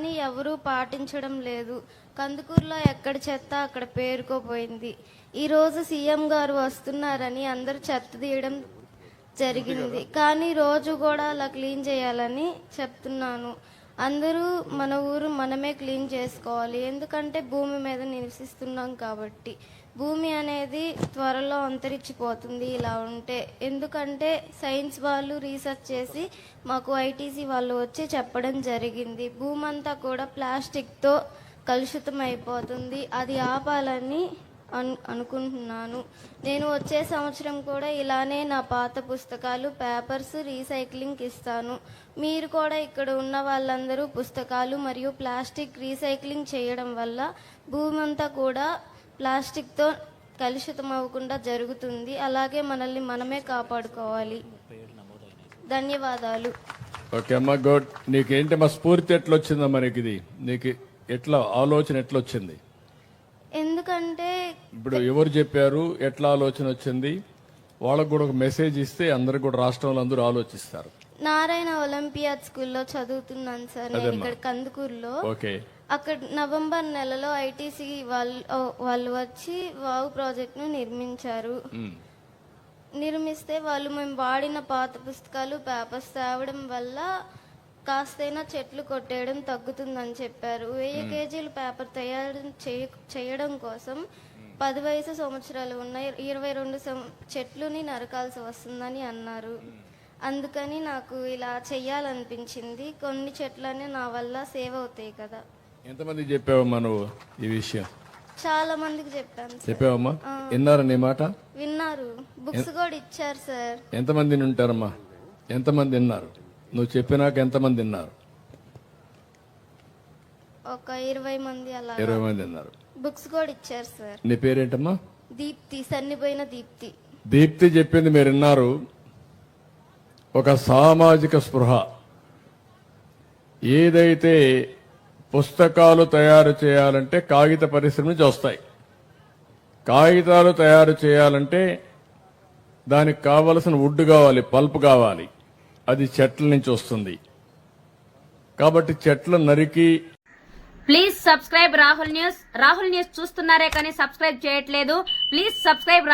ఎవరూ పాటించడం లేదు. కందుకూరులో ఎక్కడ చెత్త అక్కడ పేరుకోపోయింది. ఈరోజు సీఎం గారు వస్తున్నారని అందరూ చెత్త తీయడం జరిగింది. కానీ రోజు కూడా అలా క్లీన్ చేయాలని చెప్తున్నాను. అందరూ మన ఊరు మనమే క్లీన్ చేసుకోవాలి. ఎందుకంటే భూమి మీద నివసిస్తున్నాం కాబట్టి. భూమి అనేది త్వరలో అంతరించిపోతుంది ఇలా ఉంటే. ఎందుకంటే సైన్స్ వాళ్ళు రీసెర్చ్ చేసి మాకు ఐటీసీ వాళ్ళు వచ్చి చెప్పడం జరిగింది. భూమంతా కూడా ప్లాస్టిక్తో కలుషితం అయిపోతుంది అది ఆపాలని అను అనుకుంటున్నాను. నేను వచ్చే సంవత్సరం కూడా ఇలానే నా పాత పుస్తకాలు పేపర్స్ రీసైక్లింగ్ ఇస్తాను. మీరు కూడా ఇక్కడ ఉన్న వాళ్ళందరూ పుస్తకాలు మరియు ప్లాస్టిక్ రీసైక్లింగ్ చేయడం వల్ల భూమి అంతా కూడా ప్లాస్టిక్తో కలుషితం అవ్వకుండా జరుగుతుంది. అలాగే మనల్ని మనమే కాపాడుకోవాలి. ధన్యవాదాలు. ఓకే అమ్మా గుడ్ నీకేంటి మా స్ఫూర్తి ఎట్లొచ్చిందమ్మా నీకు ఇది నీకు ఎట్లా ఆలోచన ఎట్లా వచ్చింది ఎందుకంటే ఇప్పుడు ఎవరు చెప్పారు? ఎట్లా ఆలోచన వచ్చింది? వాళ్ళకు కూడా ఒక మెసేజ్ ఇస్తే అందరికి కూడా రాష్ట్రంలో అందరూ ఆలోచిస్తారు. నారాయణ ఒలింపియాడ్ స్కూల్లో చదువుతున్నాను సార్ నేను. ఇక్కడ కందుకూరులో. ఓకే. అక్కడ నవంబర్ నెలలో ఐటీసీ వాళ్ళు వాళ్ళు వచ్చి వావ్ ప్రాజెక్ట్ను నిర్మించారు. ఉమ్. నిర్మిస్తే వాళ్ళు మేము వాడిన పాత పుస్తకాలు పేపర్స్ తేవడం వల్ల కాస్తైనా చెట్లు కొట్టేయడం తగ్గుతుందని చెప్పారు. వెయ్యి కేజీల పేపర్ తయారు చేయ- చేయడం కోసం పది వయసు సంవత్సరాలు ఉన్న ఇరవై రెండు చెట్లుని నరకాల్సి వస్తుందని అన్నారు. అందుకని నాకు ఇలా చెయ్యాలనిపించింది. కొన్ని చెట్లనే నా వల్ల సేవ్ అవుతాయి కదా. ఎంతమంది చెప్పావమ్మా నువ్వు ఈ విషయం? చాలా మందికి చెప్పాను చెప్పావమ్మా? విన్నారా నీ మాట? విన్నారు. బుక్స్ కూడా ఇచ్చారు సార్. ఎంతమంది ఉంటారమ్మా? ఎంతమంది విన్నారు నువ్వు చెప్పినాక ఎంతమంది విన్నారు ఒక ఇరవై మంది అలా ఇరవై మంది విన్నారు బుక్స్ కూడా ఇచ్చారు సార్. నీ పేరేంటమ్మా? దీప్తి సన్నిపోయిన దీప్తి. దీప్తి చెప్పింది మీరు విన్నారు. ఒక సామాజిక స్పృహ. ఏదైతే పుస్తకాలు తయారు చేయాలంటే కాగిత పరిశ్రమ నుంచి వస్తాయి. కాగితాలు తయారు చేయాలంటే దానికి కావలసిన వుడ్ కావాలి పల్ప్ కావాలి. అది చెట్ల నుంచి వస్తుంది. కాబట్టి చెట్లు నరికి please subscribe Rahul news Rahul news చూస్తున్నారే కానీ సబ్స్క్రైబ్ చేయట్లేదు. Please subscribe